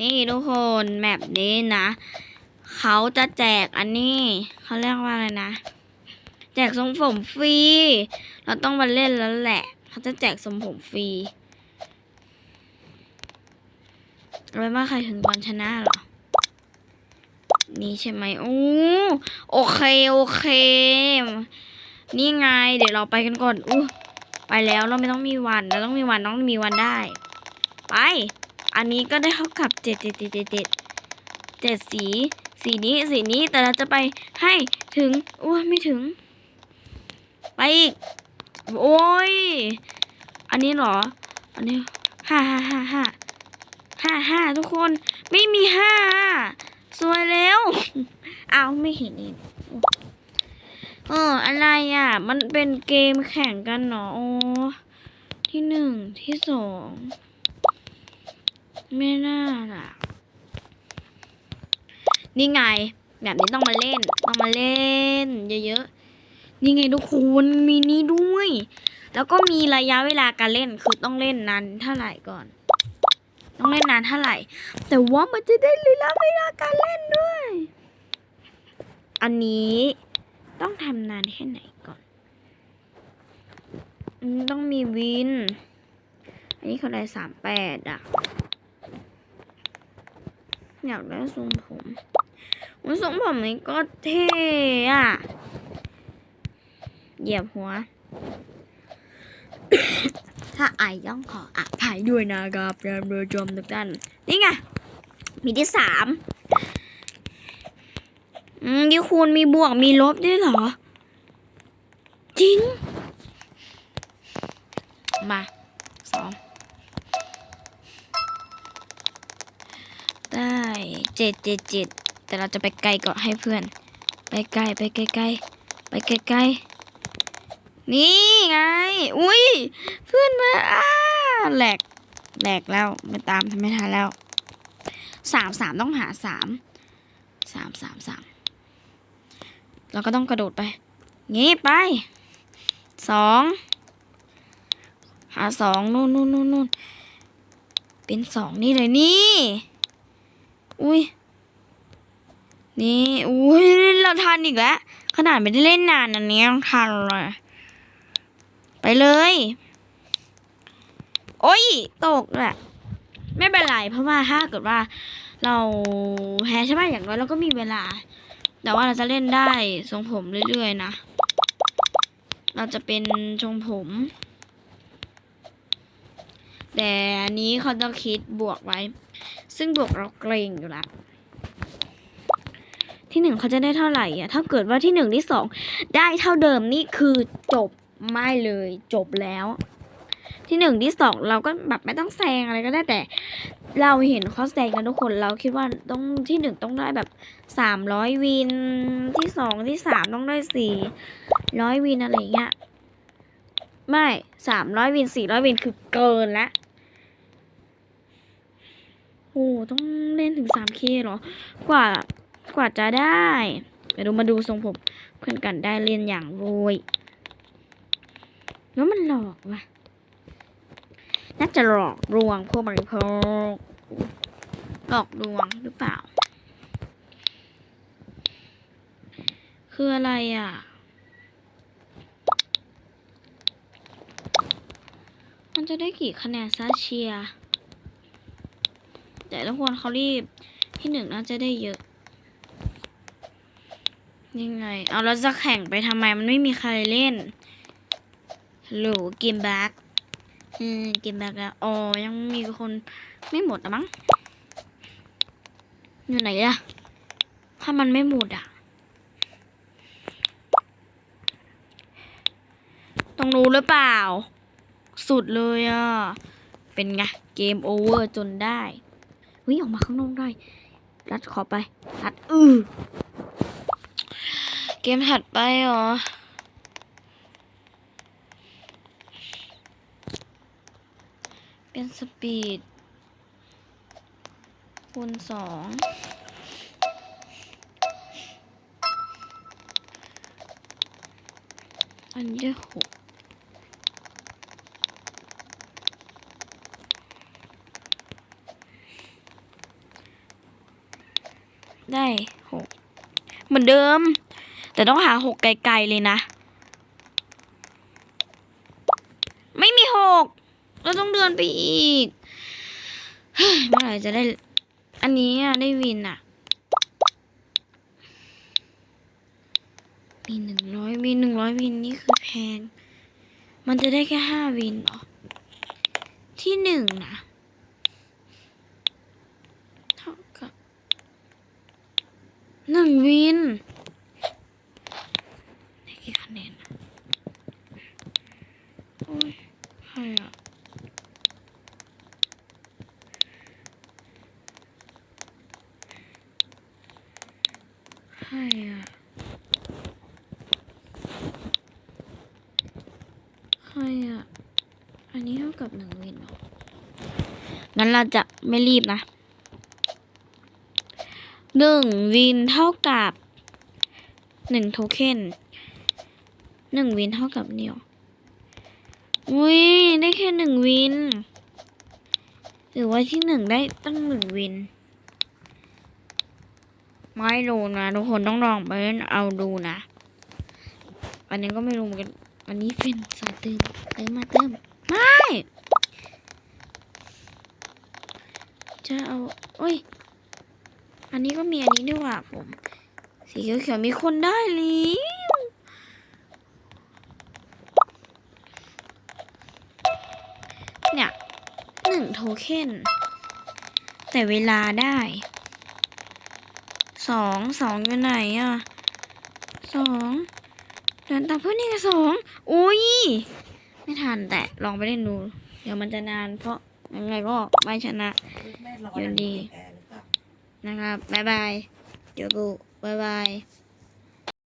นี่ทุกคนแมปนี้นะเขาจะแจกอันนี้เขาเรียกว่าอะไรนะ แจกทรงผมฟรี เราต้องมาเล่นแล้วแหละเขาจะแจกทรงผมฟรีเอาไว้ว่าใครถึงบอลชนะหรอ นี่ใช่ไหมโอ้โอเค โอเค นี่ไง เดี๋ยวเราไปกันก่อนอู้ไปแล้วเราไม่ต้องมีวัน เราต้องมีวันต้องมีวันได้ ไป อันนี้ก็ได้เท่ากับเจ็ดเจ็ดเจ็ดเจ็ดเจ็ดเจ็ดสี สีนี้สีนี้แต่เราจะไปให้ถึงอ้ยไม่ถึง ไปอีก โอ้ย อันนี้เหรอ อันนี้ห้าห้าห้าห้าห้าห้าทุกคนไม่มีห้าสวยแล้วเอาไม่เห็นเองเอออะไรอะ มันเป็นเกมแข่งกันเนาะโอ้ที่หนึ่งที่สอง ไม่น่าล่ะ นี่ไง แบบนี้ต้องมาเล่น ต้องมาเล่น เยอะๆ นี่ไงทุกคนมีนี้ด้วย แล้วก็มีระยะเวลาการเล่นคือต้องเล่นนานเท่าไหร่ก่อน ต้องเล่นนานเท่าไหร่ แต่ว่ามันจะได้ระยะเวลาการเล่นด้วย อันนี้ต้องทำนานแค่ไหนก่อนอันนี้ต้องมีวิน อันนี้เขาได้สามแปดอะ อยากได้ทรงผมมันทรงผมนี้ก็เท่อะเหยียบหัว ถ้าไอต้องขออภัยด้วยนะครับท่านผู้ชมทุกท่าน นี่ไง มีที่สามอืมมีคูณมีบวกมีลบด้วยเหรอ จริง มาสอง ได้ เจ็ดเจ็ดเจ็ดแต่เราจะไปไกลก่อนให้เพื่อน ไปไกลไปไกลไกลไปไกลไกลนี่ไง อุ้ยเพื่อนมาอ้าแหลกแหลกแล้วไม่ตามไม่ทันแล้วสามสามต้องหาสามสามสามสามเราก็ต้องกระโดดไปงี้ไปสองหาสองนู่นนู่นนู่นนู่นเป็นสองนี่เลยนี่ อุ้ยนี่อุ้ยเราทันอีกแล้ว ขนาดไม่ได้เล่นนานอันนี้ยังทันเลยไปเลย โอ้ย ตกแหละไม่เป็นไรเพราะว่าถ้าเกิดว่า เราแพ้ใช่ไหมอย่างน้อยเราก็มีเวลา แต่ว่าเราจะเล่นได้ทรงผมเรื่อยๆนะ เราจะเป็นทรงผม แต่อันนี้เขาต้องคิดบวกไว้ ซึ่งบวกเราเกรงอยู่ล้วที่หนึ่งเขาจะได้เท่าไหร่อะถ้าเกิดว่าที่หนึ่งที่สองได้เท่าเดิมนี่คือจบไม่เลยจบแล้ว ที่หนึ่งที่สองเราก็แบบไม่ต้องแซงอะไรก็ได้แต่ เราเห็นเขาแซงกันทุกคนเราคิดว่าต้องที่หนึ่งต้องได้แบบสามร้อยวินที่สองที่สามต้องได้สี่ร้อยวินอะไรเงี้ยไม่สามร้อยวินสี่ร้อยวินคือเกินละ โอ้ต้องเล่นถึงสามเหรอ กว่ากว่าจะได้เดี๋ยวมาดูทรงผมเพื่อนกันได้เล่นอย่างโวยแล้วมันหลอกวะน่าจะหลอกลวงพวกบริโภคหลอกลวงหรือเปล่า คืออะไรอะมันจะได้กี่คะแนนซะเชียร์ แต่ทุกคนเขารีบที่หนึ่งน่าจะได้เยอะ ยังไง เอาแล้วจะแข่งไปทำไมมันไม่มีใครเล่นฮัลโหลเกมแบ็กเกมแบ็กแล้วอ๋อยังมีคนไม่หมดอะมั้งอยู่ไหนอะถ้ามันไม่หมดอะต้องรู้หรือเปล่า สุดเลยอะเป็นไง เกมโอเวอร์จนได้ เฮ้ยออกมาข้างนอกได้ รัดขอไป รัดอือเกมถัดไปเหรอ เป็นสปีดคูณสองอันนี้ได้หก ได้หกเหมือนเดิม แต่ต้องหาหกไกลๆเลยนะ ไม่มีหกเราต้องเดินไปอีกเมื่อไหร่จะได้ อันนี้ได้วินอะ มีหนึ่งร้อยวินหนึ่งร้อยวินนี่คือแพง มันจะได้แค่ห้าวินหรอ ที่หนึ่งนะ เท่ากับ หนึ่งวินได้กี่คะแนนอะโอ้ยใครอะใครอะใครอะอันนี้เท่ากับหนึ่งวินเหรองั้นเราจะไม่รีบนะ หนึ่งวินเท่ากับหนึ่งโทเค็นหนึ่งวินเท่ากับเนียวอุ้ยได้แค่หนึ่งวิน หรือว่าที่หนึ่งได้ตั้งหนึ่งวิน ไม่รู้นะ ทุกคนต้องลองไปเอาดูนะ อันนี้ก็ไม่รู้เหมือนกัน อันนี้เป็นสายเติมเติมมาเติมไม่จะเอาโอ้ย อันนี้ก็มีอันนี้ด้วยว่ะผม สีเขียวๆมีคนได้แล้วเนี่ยหนึ่งโทเค็นแต่เวลาได้สองสองอยู่ไหนอะสองเดินตามเพื่อนนี่ไงสองอุ้ย ไม่ทันแต่ลองไปเล่นดู เดี๋ยวมันจะนานเพราะยังไงก็ไม่ชนะแม่ร้อนอยู่ดี นะครับบ๊ายบายโยบุบ๊ายบาย